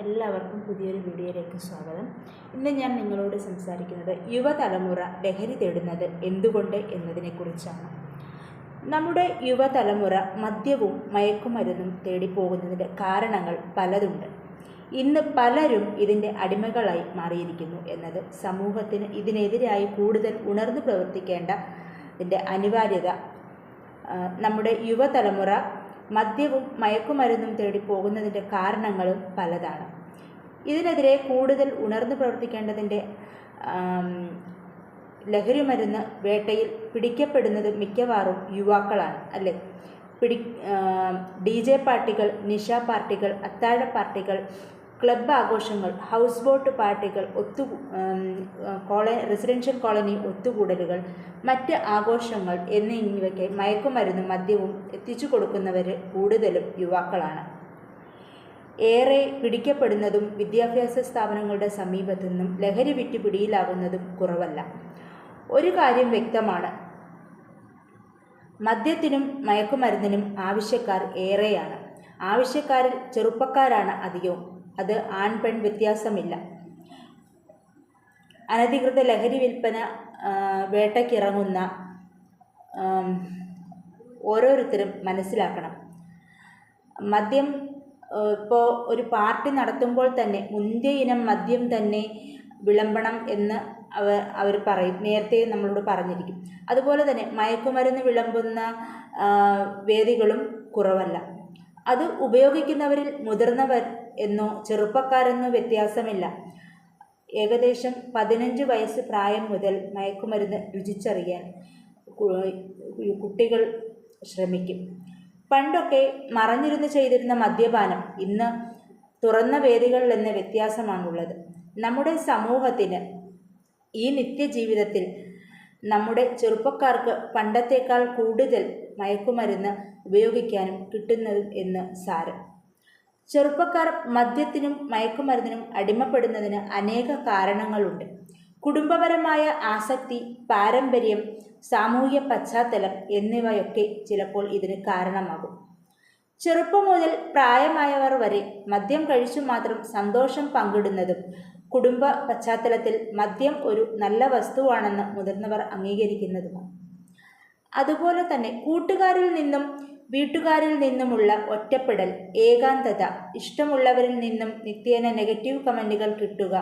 എല്ലാവർക്കും പുതിയൊരു വീഡിയോയിലേക്ക് സ്വാഗതം. ഇന്ന് ഞാൻ നിങ്ങളോട് സംസാരിക്കുന്നത് യുവതലമുറ ലഹരി തേടുന്നത് എന്തുകൊണ്ട് എന്നതിനെക്കുറിച്ചാണ്. നമ്മുടെ യുവതലമുറ മദ്യവും മയക്കുമരുന്നും തേടിപ്പോകുന്നതിന്റെ കാരണങ്ങൾ പലതുണ്ട്. ഇന്ന് പലരും ഇതിന്റെ അടിമകളായി മാറിയിരിക്കുന്നു എന്നത് സമൂഹത്തിന് ഇതിനെതിരായി കൂടുതൽ ഉണർന്നു പ്രവർത്തിക്കേണ്ട ഇതിന്റെ അനിവാര്യത നമ്മുടെ യുവതലമുറ മദ്യവും മയക്കുമരുന്നും തേടി പോകുന്നതിന്റെ കാരണങ്ങളും പലതാണ്. ഇതിനെതിരെ കൂടുതൽ ഉണർന്നു പ്രവർത്തിക്കേണ്ടതിന്റെ ലഹരി മരുന്ന് വേട്ടയിൽ പിടിക്കപ്പെടുന്നത് മിക്കവാറും യുവാക്കളാണ് അല്ലേ? പിടി ഡി ജെ പാർട്ടികൾ നിശ പാർട്ടികൾ അത്താഴ പാർട്ടികൾ ക്ലബ്ബ് ആഘോഷങ്ങൾ ഹൗസ് ബോട്ട് പാർട്ടികൾ ഒത്തു കോള റെസിഡൻഷ്യൽ കോളനി ഒത്തുകൂടലുകൾ മറ്റ് ആഘോഷങ്ങൾ എന്നിവയ്ക്ക് മയക്കുമരുന്നും മദ്യവും എത്തിച്ചു കൊടുക്കുന്നവർ കൂടുതലും യുവാക്കളാണ്. ഏറെ പിടിക്കപ്പെടുന്നതും വിദ്യാഭ്യാസ സ്ഥാപനങ്ങളുടെ സമീപത്തു നിന്നും ലഹരി വിറ്റ് പിടിയിലാകുന്നതും കുറവല്ല. ഒരു കാര്യം വ്യക്തമാണ്. മദ്യത്തിനും മയക്കുമരുന്നിനും ആവശ്യക്കാർ ഏറെയാണ്. ആവശ്യക്കാരിൽ ചെറുപ്പക്കാരാണ് അധികവും. അത് ആൺ പെൺ വ്യത്യാസമില്ല. അനധികൃത ലഹരി വിൽപ്പന വേട്ടയ്ക്കിറങ്ങുന്ന ഓരോരുത്തരും മനസ്സിലാക്കണം. മദ്യം ഇപ്പോൾ ഒരു പാർട്ടി നടത്തുമ്പോൾ തന്നെ മുന്തിയ ഇനം മദ്യം തന്നെ വിളമ്പണം എന്ന് അവർ അവർ പറയും. നേരത്തെ നമ്മളോട് പറഞ്ഞിരിക്കും. അതുപോലെ തന്നെ മയക്കുമരുന്ന് വിളമ്പുന്ന വേദികളും കുറവല്ല. അത് ഉപയോഗിക്കുന്നവരിൽ മുതിർന്നവർ എന്നോ ചെറുപ്പക്കാരെന്നോ വ്യത്യാസമില്ല. ഏകദേശം പതിനഞ്ച് വയസ്സ് പ്രായം മുതൽ മയക്കുമരുന്ന് രുചിച്ചറിയാൻ കുട്ടികൾ ശ്രമിക്കും. പണ്ടൊക്കെ മറഞ്ഞിരുന്ന് ചെയ്തിരുന്ന മദ്യപാനം ഇന്ന് തുറന്ന വേദികളിൽ എന്ന വ്യത്യാസമാണുള്ളത്. നമ്മുടെ സമൂഹത്തിന് ഈ നിത്യജീവിതത്തിൽ നമ്മുടെ ചെറുപ്പക്കാർക്ക് പണ്ടത്തേക്കാൾ കൂടുതൽ മയക്കുമരുന്ന് ഉപയോഗിക്കാനും കിട്ടുന്നതും എന്ന് സാരം. ചെറുപ്പക്കാർ മദ്യത്തിനും മയക്കുമരുന്നിനും അടിമപ്പെടുന്നതിന് അനേക കാരണങ്ങളുണ്ട്. കുടുംബപരമായ ആസക്തി പാരമ്പര്യം സാമൂഹ്യ പശ്ചാത്തലം എന്നിവയൊക്കെ ചിലപ്പോൾ ഇതിന് കാരണമാകും. ചെറുപ്പം മുതൽ പ്രായമായവർ വരെ മദ്യം കഴിച്ചു മാത്രം സന്തോഷം പങ്കിടുന്നതും കുടുംബ പശ്ചാത്തലത്തിൽ മദ്യം ഒരു നല്ല വസ്തുവാണെന്ന് മുതിർന്നവർ അംഗീകരിക്കുന്നതുമാണ്. അതുപോലെ തന്നെ കൂട്ടുകാരിൽ നിന്നും വീട്ടുകാരിൽ നിന്നുമുള്ള ഒറ്റപ്പെടൽ ഏകാന്തത ഇഷ്ടമുള്ളവരിൽ നിന്നും നിത്യേന നെഗറ്റീവ് കമന്റുകൾ കിട്ടുക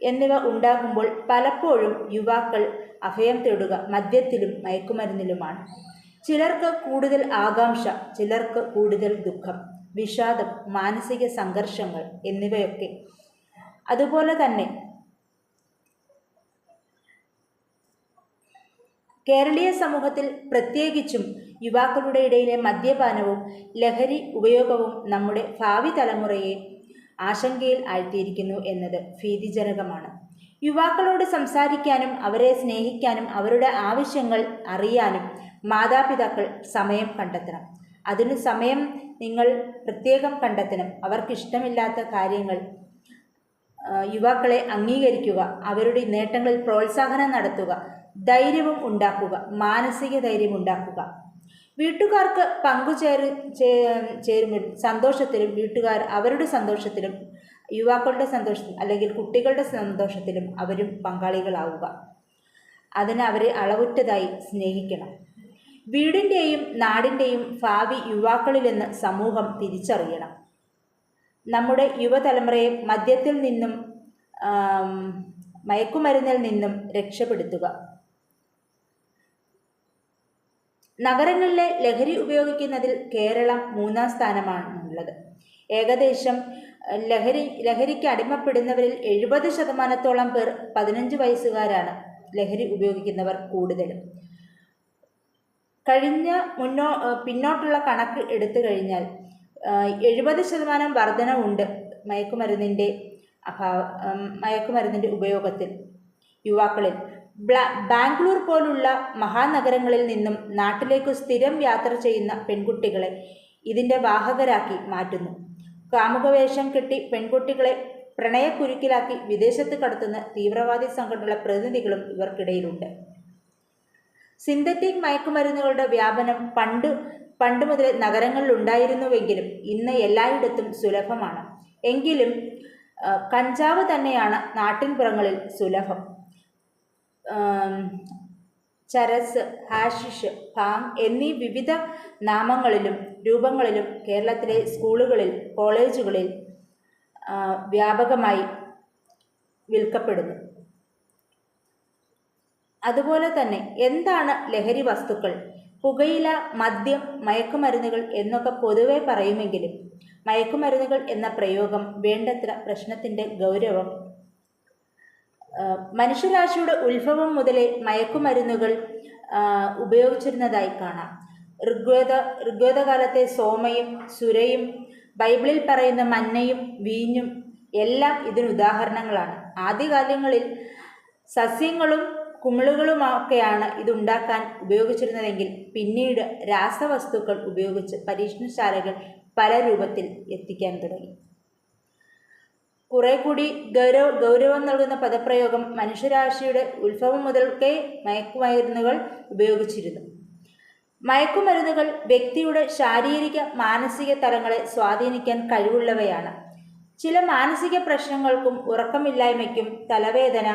എന്നിവ ഉണ്ടാകുമ്പോൾ പലപ്പോഴും യുവാക്കൾ അഭയം തേടുക മദ്യത്തിലും മയക്കുമരുന്നിലുമാണ്. ചിലർക്ക് കൂടുതൽ ആകാംക്ഷ ചിലർക്ക് കൂടുതൽ ദുഃഖം വിഷാദം മാനസിക സംഘർഷങ്ങൾ എന്നിവയൊക്കെ. അതുപോലെ തന്നെ കേരളീയ സമൂഹത്തിൽ പ്രത്യേകിച്ചും യുവാക്കളുടെ ഇടയിലെ മദ്യപാനവും ലഹരി ഉപയോഗവും നമ്മുടെ ഭാവി തലമുറയെ ആശങ്കയിൽ ആഴ്ത്തിയിരിക്കുന്നു എന്നത് ഭീതിജനകമാണ്. യുവാക്കളോട് സംസാരിക്കാനും അവരെ സ്നേഹിക്കാനും അവരുടെ ആവശ്യങ്ങൾ അറിയാനും മാതാപിതാക്കൾ സമയം കണ്ടെത്തണം. അതിന് സമയം നിങ്ങൾ പ്രത്യേകം കണ്ടെത്തണം. അവർക്കിഷ്ടമില്ലാത്ത കാര്യങ്ങൾ യുവാക്കളെ അംഗീകരിക്കുക അവരുടെ നേട്ടങ്ങളിൽ പ്രോത്സാഹനം നടത്തുക ധൈര്യവും ഉണ്ടാക്കുക മാനസിക ധൈര്യം ഉണ്ടാക്കുക. വീട്ടുകാർക്ക് പങ്കുചേര് ചേ- ചേരുമ്പോൾ സന്തോഷത്തിലും വീട്ടുകാർ അവരുടെ സന്തോഷത്തിലും യുവാക്കളുടെ സന്തോഷത്തിലും അല്ലെങ്കിൽ കുട്ടികളുടെ സന്തോഷത്തിലും അവരും പങ്കാളികളാവുക. അതിന് അവരെ അളവുറ്റതായി സ്നേഹിക്കണം. വീടിന്റെയും നാടിന്റെയും ഭാവി യുവാക്കളിലെന്ന് സമൂഹം തിരിച്ചറിയണം. നമ്മുടെ യുവതലമുറയെ മദ്യത്തിൽ നിന്നും മയക്കുമരുന്നിൽ നിന്നും രക്ഷപ്പെടുത്തുക. നഗരങ്ങളിലെ ലഹരി ഉപയോഗിക്കുന്നതിൽ കേരളം മൂന്നാം സ്ഥാനമാണുള്ളത്. ഏകദേശം ലഹരി ലഹരിക്ക് അടിമപ്പെടുന്നവരിൽ എഴുപത് ശതമാനത്തോളം പേർ പതിനഞ്ച് വയസ്സുകാരാണ് ലഹരി ഉപയോഗിക്കുന്നവർ കൂടുതലും. കഴിഞ്ഞ മുന്നോ പിന്നോട്ടുള്ള കണക്ക് എടുത്തു കഴിഞ്ഞാൽ എഴുപത് ശതമാനം വർധനവുണ്ട് മയക്കുമരുന്നിന്റെ അഭാവ മയക്കുമരുന്നിന്റെ ഉപയോഗത്തിൽ യുവാക്കളിൽ. ബാംഗ്ലൂർ പോലുള്ള മഹാനഗരങ്ങളിൽ നിന്നും നാട്ടിലേക്ക് സ്ഥിരം യാത്ര ചെയ്യുന്ന പെൺകുട്ടികളെ ഇതിന്റെ വാഹകരാക്കി മാറ്റുന്നു. കാമുകവേഷം കെട്ടി പെൺകുട്ടികളെ പ്രണയക്കുരുക്കിലാക്കി വിദേശത്ത് കടത്തുന്ന തീവ്രവാദി സംഘടനകളുടെ പ്രതിനിധികളും ഇവർക്കിടയിലുണ്ട്. സിന്തറ്റിക് മയക്കുമരുന്നുകളുടെ വ്യാപനം പണ്ട് പണ്ട് മുതൽ നഗരങ്ങളിൽ ഉണ്ടായിരുന്നുവെങ്കിലും ഇന്ന് എല്ലായിടത്തും സുലഭമാണ്. എങ്കിലും കഞ്ചാവ് തന്നെയാണ് നാട്ടിൻപുറങ്ങളിൽ സുലഭം. ചരസ് ഹാഷിഷ് ഭാങ് എന്നീ വിവിധ നാമങ്ങളിലും രൂപങ്ങളിലും കേരളത്തിലെ സ്കൂളുകളിൽ കോളേജുകളിൽ വ്യാപകമായി വിൽക്കപ്പെടുന്നു. അതുപോലെ തന്നെ എന്താണ് ലഹരി വസ്തുക്കൾ? പുകയില മദ്യം മയക്കുമരുന്നുകൾ എന്നൊക്കെ പൊതുവെ പറയുമെങ്കിലും മയക്കുമരുന്നുകൾ എന്ന പ്രയോഗം വേണ്ടത്ര പ്രശ്നത്തിന്റെ ഗൗരവം മനുഷ്യരാശിയുടെ ഉത്ഭവം മുതലേ മയക്കുമരുന്നുകൾ ഉപയോഗിച്ചിരുന്നതായി കാണാം. ഋഗ്വേദ ഋഗ്വേദകാലത്തെ സോമയും സുരയും ബൈബിളിൽ പറയുന്ന മന്നയും വീഞ്ഞും എല്ലാം ഇതിന് ഉദാഹരണങ്ങളാണ്. ആദ്യകാലങ്ങളിൽ സസ്യങ്ങളും കുമിളുകളുമൊക്കെയാണ് ഇതുണ്ടാക്കാൻ ഉപയോഗിച്ചിരുന്നതെങ്കിൽ പിന്നീട് രാസവസ്തുക്കൾ ഉപയോഗിച്ച് പരീക്ഷണശാലകൾ പല രൂപത്തിൽ എത്തിക്കാൻ തുടങ്ങി. കുറെ കൂടി ഗൗരവ ഗൗരവം നൽകുന്ന പദപ്രയോഗം മനുഷ്യരാശിയുടെ ഉത്ഭവം മുതൽക്കേ മയക്കുമരുന്നുകൾ ഉപയോഗിച്ചിരുന്നു. മയക്കുമരുന്നുകൾ വ്യക്തിയുടെ ശാരീരിക മാനസിക തലങ്ങളെ സ്വാധീനിക്കാൻ കഴിവുള്ളവയാണ്. ചില മാനസിക പ്രശ്നങ്ങൾക്കും ഉറക്കമില്ലായ്മയ്ക്കും തലവേദന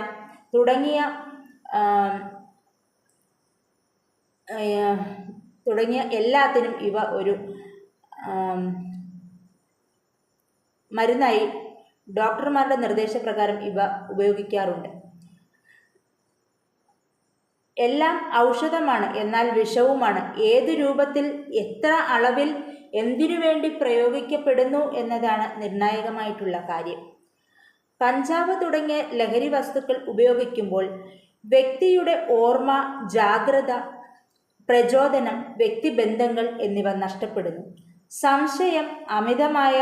തുടങ്ങിയ തുടങ്ങിയ എല്ലാത്തിനും ഇവ ഒരു മരുന്നായി ഡോക്ടർമാരുടെ നിർദ്ദേശപ്രകാരം ഇവ ഉപയോഗിക്കാറുണ്ട്. എല്ലാം ഔഷധമാണ് എന്നാൽ വിഷവുമാണ്. ഏത് രൂപത്തിൽ എത്ര അളവിൽ എന്തിനു വേണ്ടി പ്രയോഗിക്കപ്പെടുന്നു എന്നതാണ് നിർണായകമായിട്ടുള്ള കാര്യം. കഞ്ചാവ് തുടങ്ങിയ ലഹരി വസ്തുക്കൾ ഉപയോഗിക്കുമ്പോൾ വ്യക്തിയുടെ ഓർമ്മ ജാഗ്രത പ്രചോദനം വ്യക്തിബന്ധങ്ങൾ എന്നിവ നഷ്ടപ്പെടുന്നു. സംശയം അമിതമായ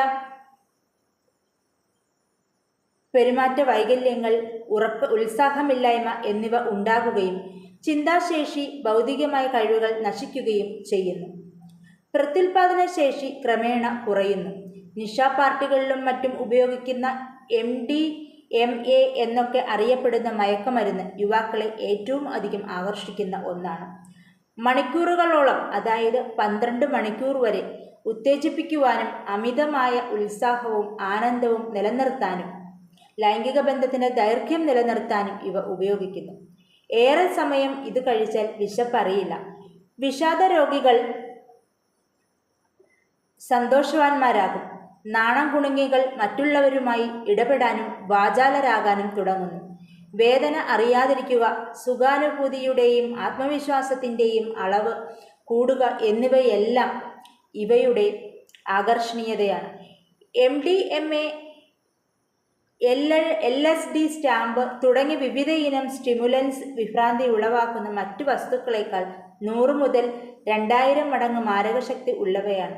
പെരുമാറ്റ വൈകല്യങ്ങൾ ഉറപ്പ് ഉത്സാഹമില്ലായ്മ എന്നിവ ഉണ്ടാകുകയും ചിന്താശേഷി ഭൗതികമായ കഴിവുകൾ നശിക്കുകയും ചെയ്യുന്നു. പ്രത്യുൽപാദന ശേഷി ക്രമേണ കുറയുന്നു. നിഷാ പാർട്ടികളിലും മറ്റും ഉപയോഗിക്കുന്ന എം ഡി എം എ എന്നൊക്കെ അറിയപ്പെടുന്ന മയക്കുമരുന്ന് യുവാക്കളെ ഏറ്റവും അധികം ആകർഷിക്കുന്ന ഒന്നാണ്. മണിക്കൂറുകളോളം അതായത് പന്ത്രണ്ട് മണിക്കൂർ വരെ ഉത്തേജിപ്പിക്കുവാനും അമിതമായ ഉത്സാഹവും ആനന്ദവും നിലനിർത്താനും ലൈംഗിക ബന്ധത്തിന് ദൈർഘ്യം നിലനിർത്താനും ഇവ ഉപയോഗിക്കുന്നു. ഏറെ സമയം ഇത് കഴിച്ചാൽ വിശപ്പറിയില്ല വിഷാദ രോഗികൾ സന്തോഷവാന്മാരാകും. നാണം കുണുങ്ങികൾ മറ്റുള്ളവരുമായി ഇടപെടാനും വാചാലരാകാനും തുടങ്ങുന്നു. വേദന അറിയാതിരിക്കുക സുഖാനുഭൂതിയുടെയും ആത്മവിശ്വാസത്തിന്റെയും അളവ് കൂടുക എന്നിവയെല്ലാം ഇവയുടെ ആകർഷണീയതയാണ്. M D M A L L S D stamp തുടങ്ങി വിവിധ ഇനം സ്റ്റിമുലൻസ് വിഭ്രാന്തി ഉളവാക്കുന്ന മറ്റു വസ്തുക്കളേക്കാൾ നൂറ് മുതൽ രണ്ടായിരം മടങ്ങ് മാരകശക്തി ഉള്ളവയാണ്.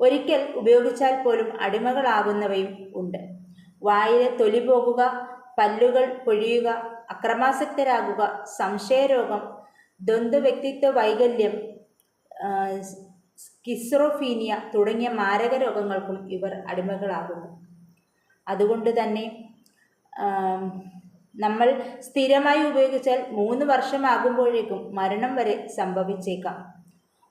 ഒരിക്കൽ ഉപയോഗിച്ചാൽ പോലും അടിമകളാകുന്നവയും ഉണ്ട്. വായിലെ തൊലി പോകുക പല്ലുകൾ പൊഴിയുക അക്രമാസക്തരാകുക സംശയരോഗം ദ്വന്ദ്വ വ്യക്തിത്വ വൈകല്യം ആ, സ്കിസ്രോഫീനിയ തുടങ്ങിയ മാരക രോഗങ്ങൾക്കും ഇവർ അടിമകളാകുന്നു. അതുകൊണ്ട് തന്നെ നമ്മൾ സ്ഥിരമായി ഉപയോഗിച്ചാൽ മൂന്ന് വർഷമാകുമ്പോഴേക്കും മരണം വരെ സംഭവിച്ചേക്കാം.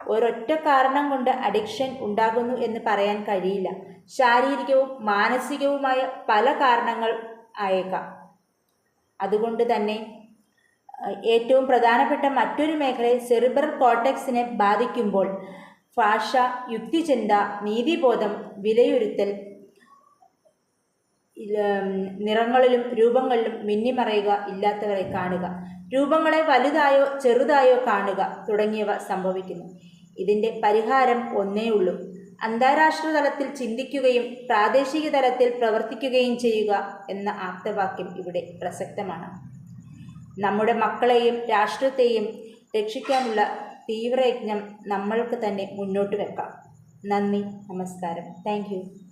ഒരൊറ്റ കാരണം കൊണ്ട് അഡിക്ഷൻ ഉണ്ടാകുന്നു എന്ന് പറയാൻ കഴിയില്ല. ശാരീരികവും മാനസികവുമായ പല കാരണങ്ങൾ ആയേക്കാം. അതുകൊണ്ട് തന്നെ ഏറ്റവും പ്രധാനപ്പെട്ട മറ്റൊരു മേഖലയിൽ സെറിബ്രൽ കോർട്ടക്സിനെ ബാധിക്കുമ്പോൾ ഭാഷ യുക്തിചിന്ത നീതിബോധം വിലയിരുത്തൽ നിറങ്ങളിലും രൂപങ്ങളിലും മിന്നിമറയുക ഇല്ലാത്തവരെ കാണുക. രൂപങ്ങളെ വലുതായോ ചെറുതായോ കാണുക തുടങ്ങിയവ സംഭവിക്കുന്നു. ഇതിന്റെ പരിഹാരം ഒന്നേ ഉള്ളൂ. അന്താരാഷ്ട്ര തലത്തിൽ ചിന്തിക്കുകയും പ്രാദേശിക തലത്തിൽ പ്രവർത്തിക്കുകയും ചെയ്യുക എന്ന ആപ്തവാക്യം ഇവിടെ പ്രസക്തമാണ്. നമ്മുടെ മക്കളെയും രാഷ്ട്രത്തെയും രക്ഷിക്കാനുള്ള തീവ്രയജ്ഞം നമ്മൾക്ക് തന്നെ മുന്നോട്ട് വെക്കാം. നന്ദി നമസ്കാരം. താങ്ക്